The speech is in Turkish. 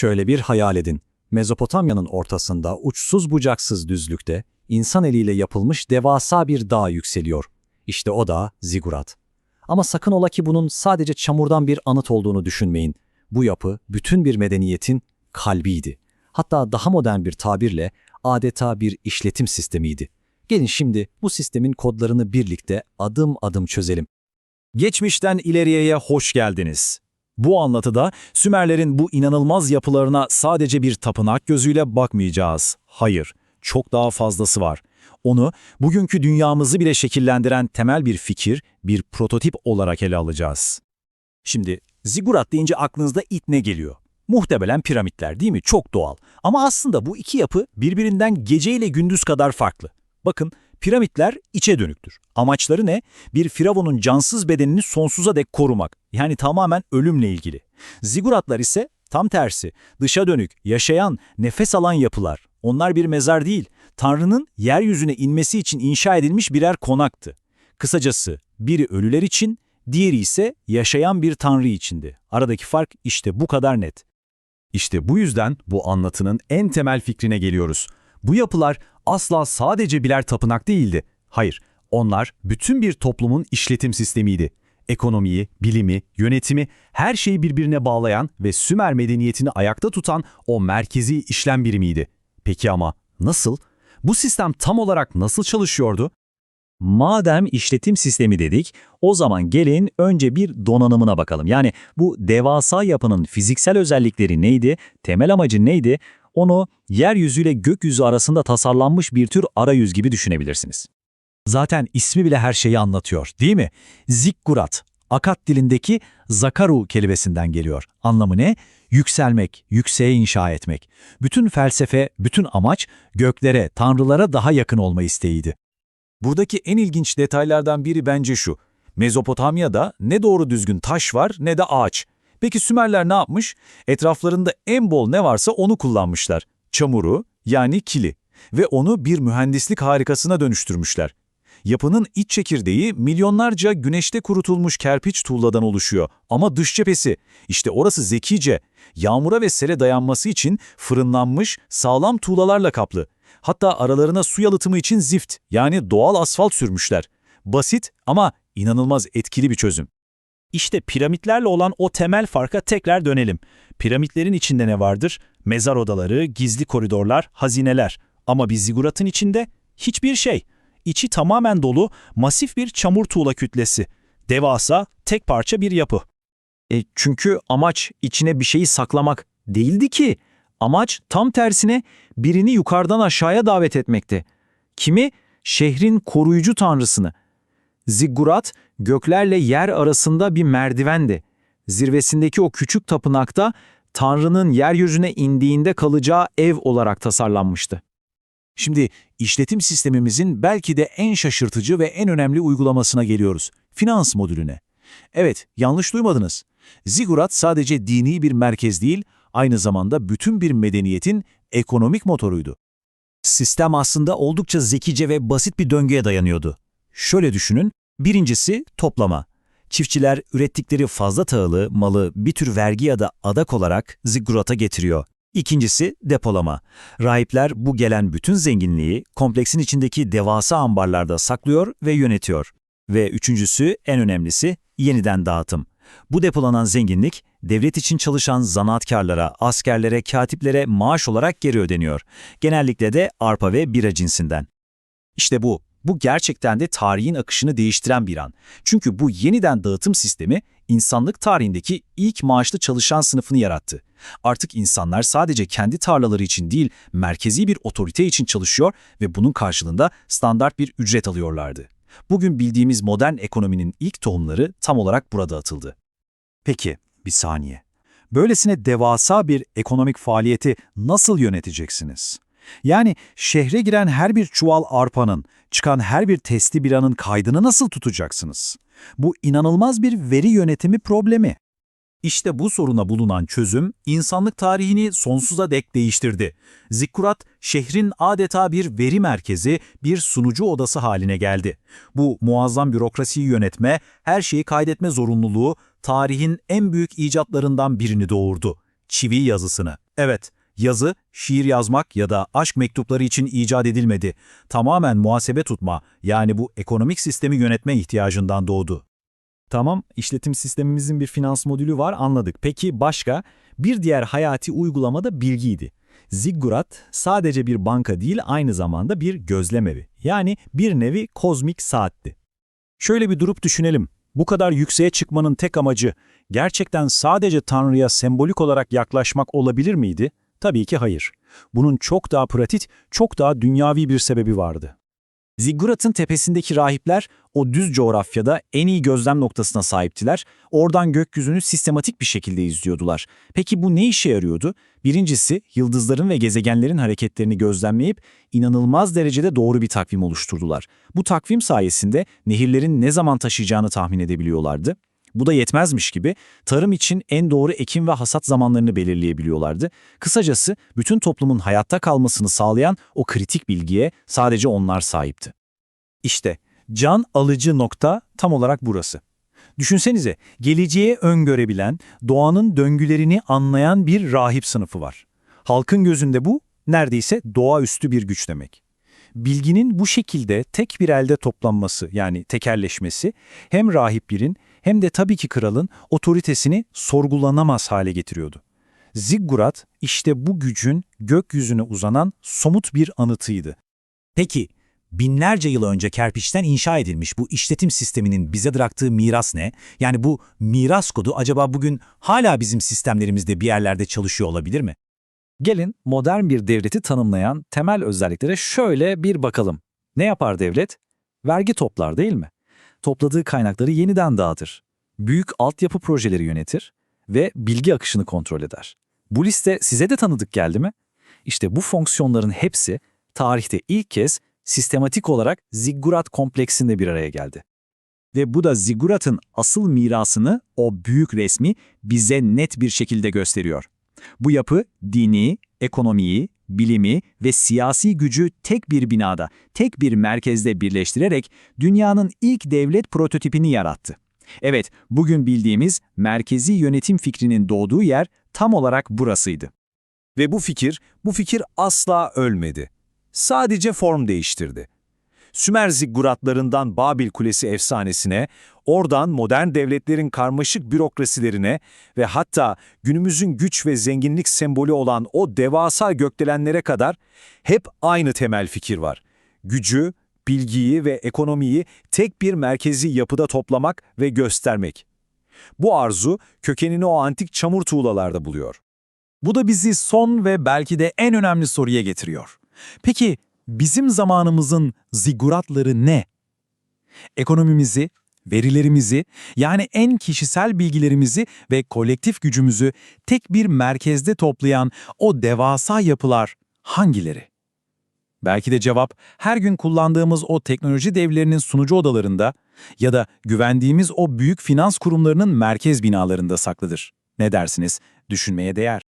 Şöyle bir hayal edin. Mezopotamya'nın ortasında uçsuz bucaksız düzlükte insan eliyle yapılmış devasa bir dağ yükseliyor. İşte o dağ Zigurat. Ama sakın ola ki bunun sadece çamurdan bir anıt olduğunu düşünmeyin. Bu yapı bütün bir medeniyetin kalbiydi. Hatta daha modern bir tabirle adeta bir işletim sistemiydi. Gelin şimdi bu sistemin kodlarını birlikte adım adım çözelim. Geçmişten ileriye hoş geldiniz. Bu anlatıda Sümerlerin bu inanılmaz yapılarına sadece bir tapınak gözüyle bakmayacağız. Hayır, çok daha fazlası var. Onu bugünkü dünyamızı bile şekillendiren temel bir fikir, bir prototip olarak ele alacağız. Şimdi zigurat deyince aklınızda ilk ne geliyor? Muhtemelen piramitler değil mi? Çok doğal. Ama aslında bu iki yapı birbirinden gece ile gündüz kadar farklı. Bakın piramitler içe dönüktür. Amaçları ne? Bir firavunun cansız bedenini sonsuza dek korumak. Yani tamamen ölümle ilgili. Ziguratlar ise tam tersi. Dışa dönük, yaşayan, nefes alan yapılar. Onlar bir mezar değil, Tanrı'nın yeryüzüne inmesi için inşa edilmiş birer konaktı. Kısacası biri ölüler için, diğeri ise yaşayan bir Tanrı içindi. Aradaki fark işte bu kadar net. İşte bu yüzden bu anlatının en temel fikrine geliyoruz. Bu yapılar asla sadece birer tapınak değildi. Hayır, onlar bütün bir toplumun işletim sistemiydi. Ekonomiyi, bilimi, yönetimi, her şeyi birbirine bağlayan ve Sümer medeniyetini ayakta tutan o merkezi işlem birimiydi. Peki ama nasıl? Bu sistem tam olarak nasıl çalışıyordu? Madem işletim sistemi dedik, o zaman gelin önce bir donanımına bakalım. Yani bu devasa yapının fiziksel özellikleri neydi, temel amacı neydi, onu yeryüzüyle gökyüzü arasında tasarlanmış bir tür arayüz gibi düşünebilirsiniz. Zaten ismi bile her şeyi anlatıyor, değil mi? Zikkurat, Akat dilindeki zakaru kelimesinden geliyor. Anlamı ne? Yükselmek, yükseğe inşa etmek. Bütün felsefe, bütün amaç göklere, tanrılara daha yakın olma isteğiydi. Buradaki en ilginç detaylardan biri bence şu. Mezopotamya'da ne doğru düzgün taş var ne de ağaç. Peki Sümerler ne yapmış? Etraflarında en bol ne varsa onu kullanmışlar. Çamuru, yani kili ve onu bir mühendislik harikasına dönüştürmüşler. Yapının iç çekirdeği milyonlarca güneşte kurutulmuş kerpiç tuğladan oluşuyor ama dış cephesi, işte orası zekice, yağmura ve sele dayanması için fırınlanmış sağlam tuğlalarla kaplı. Hatta aralarına su yalıtımı için zift yani doğal asfalt sürmüşler. Basit ama inanılmaz etkili bir çözüm. İşte piramitlerle olan o temel farka tekrar dönelim. Piramitlerin içinde ne vardır? Mezar odaları, gizli koridorlar, hazineler. Ama bir ziguratın içinde hiçbir şey. İçi tamamen dolu, masif bir çamur tuğla kütlesi. Devasa, tek parça bir yapı. E, çünkü amaç içine bir şeyi saklamak değildi ki. Amaç tam tersine birini yukarıdan aşağıya davet etmekti. Kimi? Şehrin koruyucu tanrısını. Ziggurat, göklerle yer arasında bir merdivendi. Zirvesindeki o küçük tapınakta Tanrı'nın yeryüzüne indiğinde kalacağı ev olarak tasarlanmıştı. Şimdi işletim sistemimizin belki de en şaşırtıcı ve en önemli uygulamasına geliyoruz. Finans modülüne. Evet, yanlış duymadınız. Zigurat sadece dini bir merkez değil, aynı zamanda bütün bir medeniyetin ekonomik motoruydu. Sistem aslında oldukça zekice ve basit bir döngüye dayanıyordu. Şöyle düşünün, birincisi toplama. Çiftçiler ürettikleri fazla tahılı, malı bir tür vergi ya da adak olarak zigurata getiriyor. İkincisi depolama. Rahipler bu gelen bütün zenginliği kompleksin içindeki devasa ambarlarda saklıyor ve yönetiyor. Ve üçüncüsü en önemlisi yeniden dağıtım. Bu depolanan zenginlik devlet için çalışan zanaatkarlara, askerlere, katiplere maaş olarak geri ödeniyor. Genellikle de arpa ve bira cinsinden. İşte bu. Bu gerçekten de tarihin akışını değiştiren bir an. Çünkü bu yeniden dağıtım sistemi insanlık tarihindeki ilk maaşlı çalışan sınıfını yarattı. Artık insanlar sadece kendi tarlaları için değil, merkezi bir otorite için çalışıyor ve bunun karşılığında standart bir ücret alıyorlardı. Bugün bildiğimiz modern ekonominin ilk tohumları tam olarak burada atıldı. Peki, bir saniye. Böylesine devasa bir ekonomik faaliyeti nasıl yöneteceksiniz? Yani şehre giren her bir çuval arpanın, çıkan her bir testi biranın kaydını nasıl tutacaksınız? Bu inanılmaz bir veri yönetimi problemi. İşte bu soruna bulunan çözüm insanlık tarihini sonsuza dek değiştirdi. Zikkurat, şehrin adeta bir veri merkezi, bir sunucu odası haline geldi. Bu muazzam bürokrasiyi yönetme, her şeyi kaydetme zorunluluğu tarihin en büyük icatlarından birini doğurdu. Çivi yazısını. Evet, yazı, şiir yazmak ya da aşk mektupları için icat edilmedi. Tamamen muhasebe tutma, yani bu ekonomik sistemi yönetme ihtiyacından doğdu. Tamam, işletim sistemimizin bir finans modülü var anladık. Peki başka? Bir diğer hayati uygulama da bilgiydi. Ziggurat sadece bir banka değil aynı zamanda bir gözlem evi. Yani bir nevi kozmik saatti. Şöyle bir durup düşünelim. Bu kadar yükseğe çıkmanın tek amacı gerçekten sadece Tanrı'ya sembolik olarak yaklaşmak olabilir miydi? Tabii ki hayır. Bunun çok daha pratik, çok daha dünyavi bir sebebi vardı. Ziggurat'ın tepesindeki rahipler o düz coğrafyada en iyi gözlem noktasına sahiptiler. Oradan gökyüzünü sistematik bir şekilde izliyordular. Peki bu ne işe yarıyordu? Birincisi, yıldızların ve gezegenlerin hareketlerini gözlemleyip inanılmaz derecede doğru bir takvim oluşturdular. Bu takvim sayesinde nehirlerin ne zaman taşıyacağını tahmin edebiliyorlardı. Bu da yetmezmiş gibi tarım için en doğru ekim ve hasat zamanlarını belirleyebiliyorlardı. Kısacası bütün toplumun hayatta kalmasını sağlayan o kritik bilgiye sadece onlar sahipti. İşte can alıcı nokta tam olarak burası. Düşünsenize, geleceğe öngörebilen, doğanın döngülerini anlayan bir rahip sınıfı var. Halkın gözünde bu neredeyse doğaüstü bir güç demek. Bilginin bu şekilde tek bir elde toplanması yani tekerleşmesi hem rahiplerin hem de tabii ki kralın otoritesini sorgulanamaz hale getiriyordu. Ziggurat işte bu gücün gökyüzüne uzanan somut bir anıtıydı. Peki, binlerce yıl önce kerpiçten inşa edilmiş bu işletim sisteminin bize bıraktığı miras ne? Yani bu miras kodu acaba bugün hala bizim sistemlerimizde bir yerlerde çalışıyor olabilir mi? Gelin modern bir devleti tanımlayan temel özelliklere şöyle bir bakalım. Ne yapar devlet? Vergi toplar değil mi? Topladığı kaynakları yeniden dağıtır. Büyük altyapı projeleri yönetir ve bilgi akışını kontrol eder. Bu liste size de tanıdık geldi mi? İşte bu fonksiyonların hepsi tarihte ilk kez sistematik olarak ziggurat kompleksinde bir araya geldi. Ve bu da Ziggurat'ın asıl mirasını, o büyük resmi bize net bir şekilde gösteriyor. Bu yapı dini, ekonomiyi, bilimi ve siyasi gücü tek bir binada, tek bir merkezde birleştirerek dünyanın ilk devlet prototipini yarattı. Evet, bugün bildiğimiz merkezi yönetim fikrinin doğduğu yer tam olarak burasıydı. Ve bu fikir, bu fikir asla ölmedi. Sadece form değiştirdi. Sümer zigguratlarından Babil Kulesi efsanesine, oradan modern devletlerin karmaşık bürokrasilerine ve hatta günümüzün güç ve zenginlik sembolü olan o devasa gökdelenlere kadar hep aynı temel fikir var. Gücü, bilgiyi ve ekonomiyi tek bir merkezi yapıda toplamak ve göstermek. Bu arzu kökenini o antik çamur tuğlalarda buluyor. Bu da bizi son ve belki de en önemli soruya getiriyor. Peki bizim zamanımızın ziguratları ne? Ekonomimizi, verilerimizi, yani en kişisel bilgilerimizi ve kolektif gücümüzü tek bir merkezde toplayan o devasa yapılar hangileri? Belki de cevap her gün kullandığımız o teknoloji devlerinin sunucu odalarında ya da güvendiğimiz o büyük finans kurumlarının merkez binalarında saklıdır. Ne dersiniz? Düşünmeye değer.